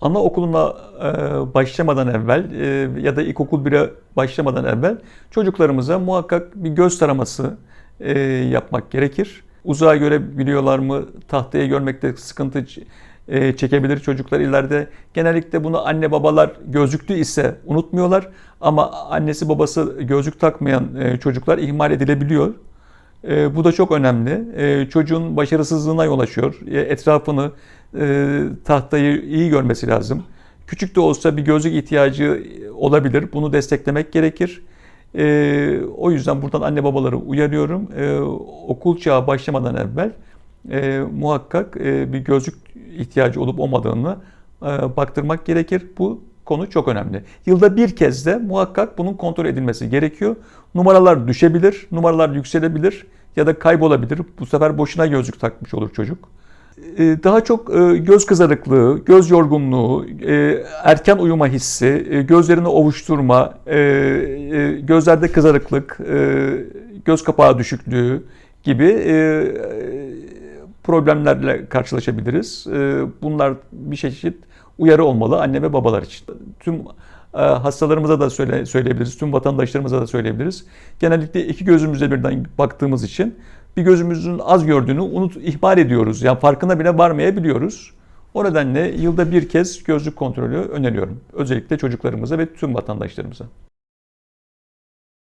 anaokuluna e, başlamadan evvel e, ya da ilkokul 1'e başlamadan evvel çocuklarımıza muhakkak bir göz taraması e, yapmak gerekir. Uzağa görebiliyorlar mı? Tahtaya görmekte sıkıntı çekebilir çocuklar ileride. Genellikle bunu anne babalar gözlüklü ise unutmuyorlar ama annesi babası gözlük takmayan çocuklar ihmal edilebiliyor. Bu da çok önemli. Çocuğun başarısızlığına yol açıyor. Etrafını, e, tahtayı iyi görmesi lazım. Küçük de olsa bir gözlük ihtiyacı olabilir. Bunu desteklemek gerekir. E, o yüzden buradan anne babaları uyarıyorum. E, okul çağı başlamadan evvel e, muhakkak e, bir gözlük ihtiyacı olup olmadığını e, baktırmak gerekir. Bu konu çok önemli. Yılda bir kez de muhakkak bunun kontrol edilmesi gerekiyor. Numaralar düşebilir, numaralar yükselebilir ya da kaybolabilir. Bu sefer boşuna gözlük takmış olur çocuk. E, Daha çok e, göz kızarıklığı, göz yorgunluğu, e, erken uyuma hissi, gözlerini ovuşturma, gözlerde kızarıklık, göz kapağı düşüklüğü gibi problemlerle karşılaşabiliriz. Bunlar bir çeşit uyarı olmalı anne ve babalar için. Tüm hastalarımıza da söyle, söyleyebiliriz, tüm vatandaşlarımıza da söyleyebiliriz. Genellikle iki gözümüzle birden baktığımız için bir gözümüzün az gördüğünü unut, ihmal ediyoruz. Yani farkına bile varmayabiliyoruz. O nedenle yılda bir kez gözlük kontrolü öneriyorum. Özellikle çocuklarımıza ve tüm vatandaşlarımıza.